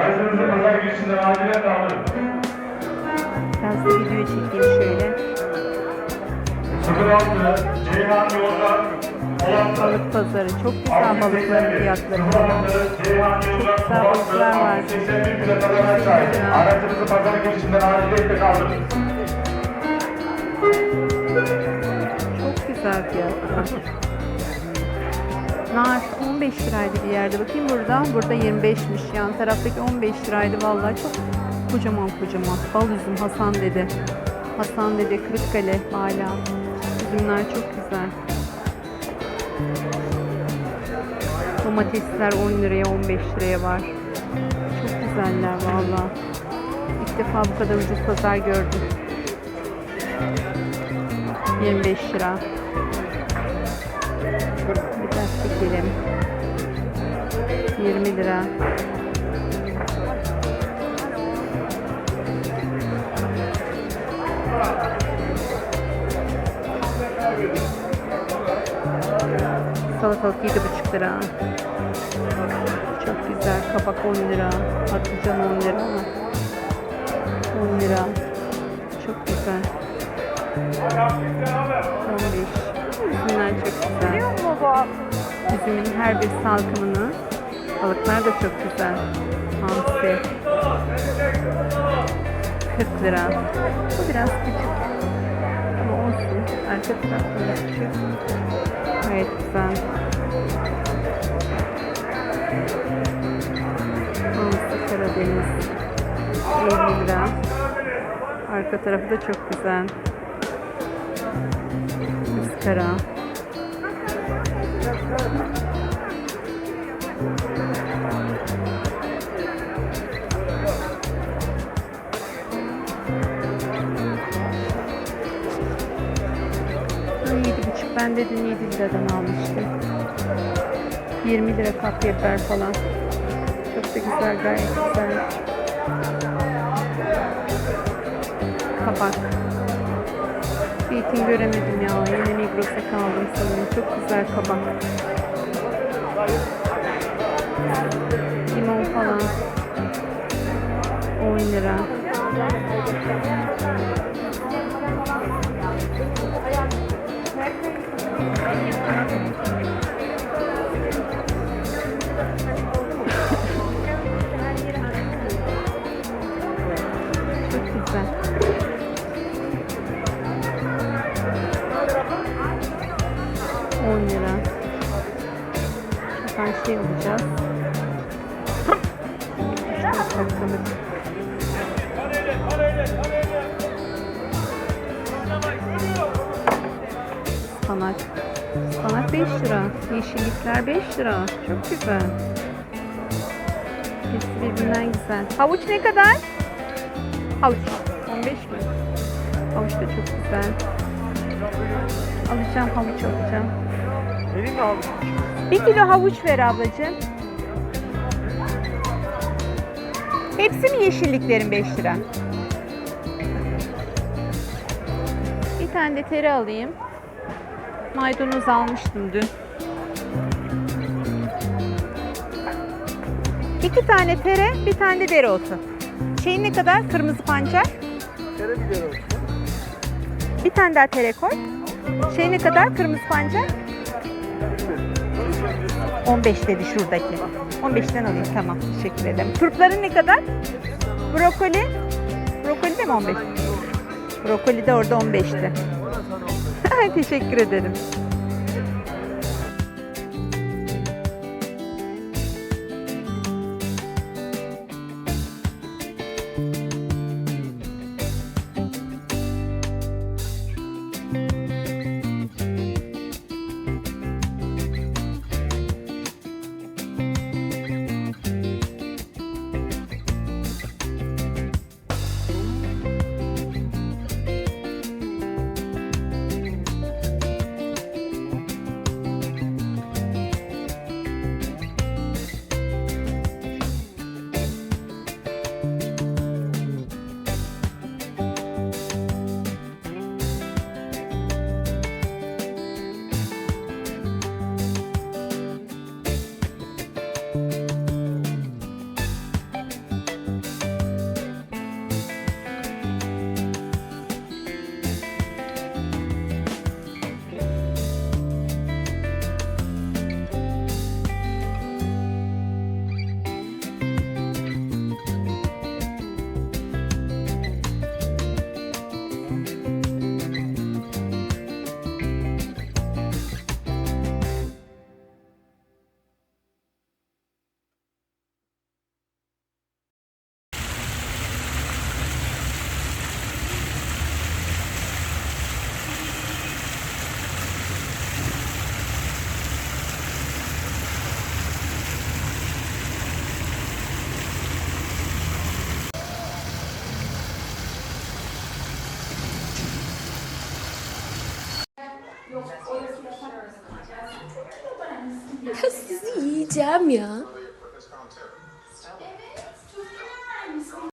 Aracınızı pazar girişinden acilen kaldırın. Biraz da video çekeyim şöyle. 06 Ceyhan Yolda. Balık pazarı. Çok güzel balıkların fiyatları. 06 Ceyhan Yolda güzel Polatlı. balıklar var. 81 bize kadar sahip. Aracınızı pazar girişinden acilen kaldırın. Çok güzel fiyatlar. Nar 15 liraydı bir yerde. Bakayım burada. Burada 25'miş. Yan taraftaki 15 liraydı. Vallahi çok kocaman kocaman. Bal üzüm Hasan dedi. Hasan dedi. Kırıkkale hala. Üzümler çok güzel. Domatesler 10 liraya 15 liraya var. Çok güzeller vallahi. İlk defa bu kadar ucuz pazar gördüm. 25 lira. Bir çekelim. 20 lira. Salatalık 7,5 lira. Çok güzel. Kabak 10 lira. Patlıcan 10 lira. 10 lira. Çok güzel. 15. Üzümler çok güzel. Üzümün her bir salkımını. Balıklar da çok güzel. Hamsi. 40 lira. Bu biraz küçük. Ama olsun. Arka tarafta küçük. Gayet güzel. Hamsi Karadeniz. 50 lira. Arka tarafı da çok güzel. Iskara. Buçuk. Ben de dün 7 liradan almıştım. 20 lira kapya biber falan. Çok da güzel, gayet güzel. Kabak. Zeytin göremedim ya. Yine Migros'a kaldım sanırım. Çok güzel kabak. Limon falan. 10 lira. Çok Şuradan şey alacağız. Ispanak. Ispanak 5 lira. Yeşillikler 5 lira. Çok güzel. Hepsi birbirinden güzel. Havuç ne kadar? Havuç. 15 mi? Havuç da çok güzel. Alacağım havuç alacağım. Benim mi aldın? Bir kilo havuç ver ablacığım. Hepsi mi yeşilliklerin 5 lira? Bir tane de tere alayım. Maydanoz almıştım dün. İki tane tere, bir tane de dereotu. Şey ne kadar? Kırmızı pancar. Kere biliyorum. Bir tane daha tere koy. Şey ne kadar? Kırmızı pancar. 15 dedi şuradaki. 15'ten alayım tamam. Teşekkür ederim. Turpların ne kadar? Brokoli. Brokoli de mi 15? Brokoli de orada 15'ti. Teşekkür ederim. Ya sizi yiyeceğim ya.